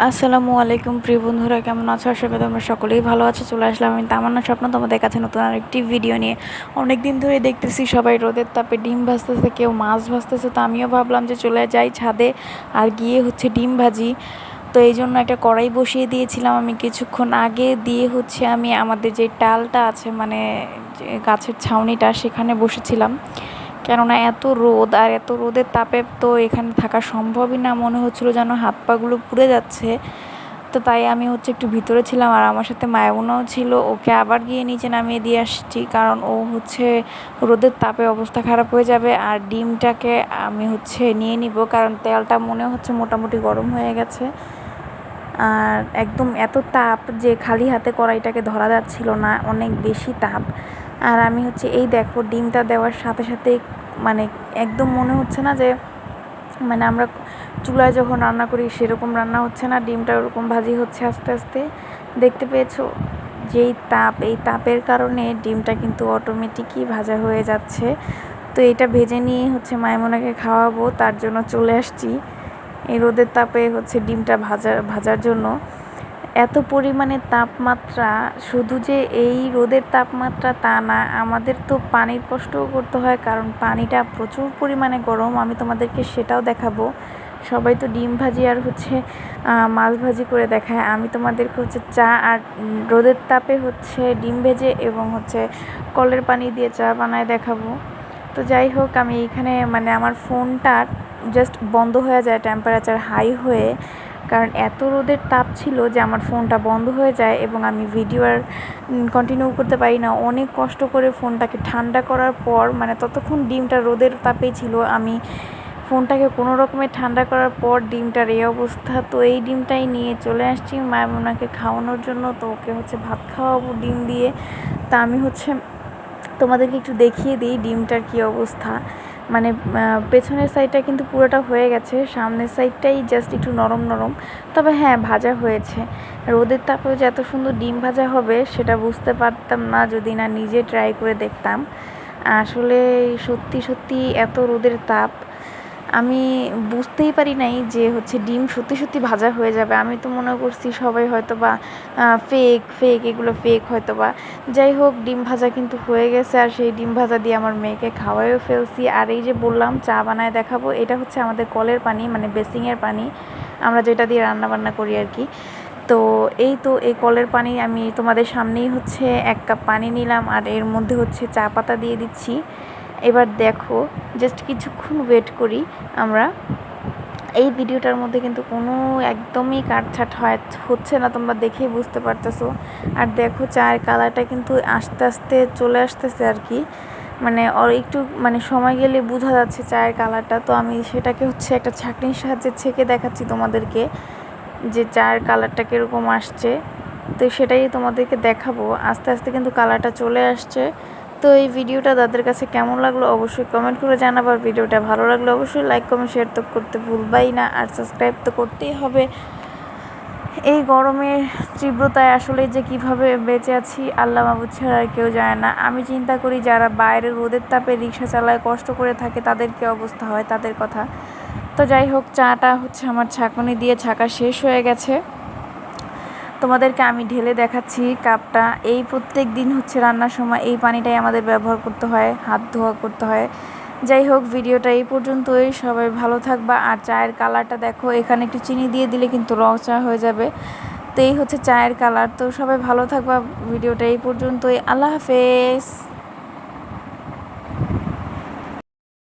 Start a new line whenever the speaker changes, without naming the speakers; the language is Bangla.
আসসালামু আলাইকুম প্রিয় বন্ধুরা, কেমন আছো? আশা করি তোমরা সকলেই ভালো আছো। চলে আসলাম আমি তামান্না স্বপ্ন, তোমাদের কাছে নতুন আরেকটি ভিডিও নিয়ে। অনেক দিন ধরে দেখতেছি সবাই রোদের তাপে ডিম ভাজতেছে, কেউ মাছ ভাজতেছে, তো আমিও ভাবলাম যে চলে যাই ছাদে আর গিয়ে হচ্ছে ডিম ভাজি। তো এই জন্য একটা কড়াই বসিয়ে দিয়েছিলাম আমি কিছুক্ষণ আগে। দিয়ে হচ্ছে আমি আমাদের যে টালটা আছে মানে গাছের ছাউনিটা, সেখানে বসেছিলাম। কেননা এত রোদ আর এত রোদের তাপে তো এখানে থাকা সম্ভবই না। মনে হচ্ছিল যেন হাত পাগুলো পুড়ে যাচ্ছে। তো তাই আমি হচ্ছে একটু ভিতরে ছিলাম আর আমার সাথে মায়াবোনাও ছিল। ওকে আবার গিয়ে নিচে নামিয়ে দিয়ে আসছি কারণ ও হচ্ছে রোদের তাপে অবস্থা খারাপ হয়ে যাবে আর ডিমটাকে আমি হচ্ছে নিয়ে নিব কারণ তেলটা মনে হচ্ছে মোটামুটি গরম হয়ে গেছে। আর একদম এত তাপ যে খালি হাতে কড়াইটাকে ধরা যাচ্ছিল না, অনেক বেশি তাপ। আর আমি হচ্ছে এই দেখো ডিমটা দেওয়ার সাথে সাথে মানে একদম মনে হচ্ছে না যে মানে আমরা চুলায় যখন রান্না করি সেরকম রান্না হচ্ছে না, ডিমটা ওরকম ভাজি হচ্ছে আস্তে আস্তে। দেখতে পেয়েছ? যেই তাপ, এই তাপের কারণে ডিমটা কিন্তু অটোমেটিকই ভাজা হয়ে যাচ্ছে। তো এটা ভেজে নিয়ে হচ্ছে মায়মোনাকে খাওয়াবো, তার জন্য চলে আসছি। এই রোদের তাপে হচ্ছে ডিমটা ভাজা, ভাজার জন্য। এত পরিমাণে তাপমাত্রা, শুধু যে এই রোদের তাপমাত্রা তা না, আমাদের তো পানির কষ্টও করতে হয়, কারণ পানিটা প্রচুর পরিমাণে গরম। আমি তোমাদেরকে সেটাও দেখাবো। সবাই তো ডিম ভাজি আর হচ্ছে মাছ ভাজি করে দেখায়। আমি তোমাদেরকে হচ্ছে চা আর রোদের তাপে হচ্ছে ডিম ভেজে এবং হচ্ছে কলের পানি দিয়ে চা বানায় দেখাবো। তো যাই হোক, আমি এইখানে মানে আমার ফোনটা জাস্ট বন্ধ হয়ে যায় টেম্পারেচার হাই হয়ে। কারণ এত রোদের তাপ ছিল যে আমার ফোনটা বন্ধ হয়ে যায় এবং আমি ভিডিও আর কন্টিনিউ করতে পারি না। অনেক কষ্ট করে ফোনটাকে ঠান্ডা করার পর মানে ততক্ষণ ডিমটা রোদের তাপেই ছিল, আমি ফোনটাকে কোনো রকমের ঠান্ডা করার পর ডিমটার এই অবস্থা। তো এই ডিমটাই নিয়ে চলে আসছি মায়মোনাকে খাওয়ানোর জন্য। তো ওকে হচ্ছে ভাত খাওয়াবো ডিম দিয়ে। তা আমি হচ্ছে তোমাদেরকে একটু দেখিয়ে দিই ডিমটার কী অবস্থা। মানে পেছনের সাইডটা কিন্তু পুরোটা হয়ে গেছে, সামনের সাইডটাই জাস্ট একটু নরম নরম। তবে হ্যাঁ ভাজা হয়েছে। রোদের তাপেও যে এত সুন্দর ডিম ভাজা হবে, সেটা বুঝতে পারতাম না, যদি না নিজে ট্রাই করে দেখতাম। আসলে সত্যি সত্যি এত রোদের তাপ আমি বুঝতেই পারি নাই যে হচ্ছে ডিম সত্যি সত্যি ভাজা হয়ে যাবে। আমি তো মনে করছি সবাই হয়তো বা ফেক ফেক এগুলো ফেক হয়তো বা যাই হোক, ডিম ভাজা কিন্তু হয়ে গেছে আর সেই ডিম ভাজা দিয়ে আমার মেয়েকে খাওয়াইও ফেলছি। আর এই যে বললাম, চা বানায় দেখাবো, এটা হচ্ছে আমাদের কলের পানি মানে বেসিংয়ের পানি। আমরা যেটা দিয়ে রান্না বান্না করি আর কি। তো এই তো এই কলের পানি আমি তোমাদের সামনেই হচ্ছে এক কাপ পানি নিলাম, আর এর মধ্যে হচ্ছে চা পাতা দিয়ে দিচ্ছি। এবার দেখো জাস্ট কিছুক্ষণ ওয়েট করি আমরা। এই ভিডিওটার মধ্যে কিন্তু কোনো একদমই কাটছাট হয়, হচ্ছে না, তোমরা দেখেই বুঝতে পারতেছো। আর দেখো, চায়ের কালারটা কিন্তু আস্তে আস্তে চলে আসতেছে আর কি। মানে ওর একটু মানে সময় গেলে বোঝা যাচ্ছে চায়ের কালারটা। তো আমি সেটাকে হচ্ছে একটা ছাঁকনির সাহায্যে ছেঁকে দেখাচ্ছি তোমাদেরকে, যে চায়ের কালারটা কীরকম আসছে। তো সেটাই তোমাদেরকে দেখাবো। আস্তে আস্তে কিন্তু কালারটা চলে আসছে। তো এই ভিডিওটা তাদের কাছে কেমন লাগল অবশ্যই কমেন্ট করে জানাবার ভিডিওটা ভালো লাগল অবশ্যই লাইক কমেন্ট শেয়ার তো করতে ভুলবাই না। আর সাবস্ক্রাইব তো করতেই হবে। এই গরমের তীব্রতায় আসলে যে কীভাবে বেঁচে আছি, আল্লাহ মাবুদ ছাড়া আর কেউ যায় না। আমি চিন্তা করি যারা বাইরে রোদের তাপে রিক্সা চালায় কষ্ট করে থাকে, তাদের কী অবস্থা হয়? তাদের কথা। তো যাই হোক চাটা হচ্ছে আমার ছাঁকনি দিয়ে, ছাকা শেষ হয়ে গেছে। তোমাদেরকে আমি ঢেলে দেখাচ্ছি কাপটা। এই প্রত্যেক দিন হচ্ছে রান্নার সময় এই পানিটাই আমাদের ব্যবহার করতে হয়, হাত ধোয়া করতে হয়। যাই হোক, ভিডিওটা এই পর্যন্তই। সবাই ভালো থাকবা। আর চায়ের কালারটা দেখো, এখানে একটু চিনি দিয়ে দিলে কিন্তু রং চা হয়ে যাবে। তো এই হচ্ছে চায়ের কালার। তো সবাই ভালো থাকবা। ভিডিওটা এই পর্যন্তই। আল্লাহ হাফেজ।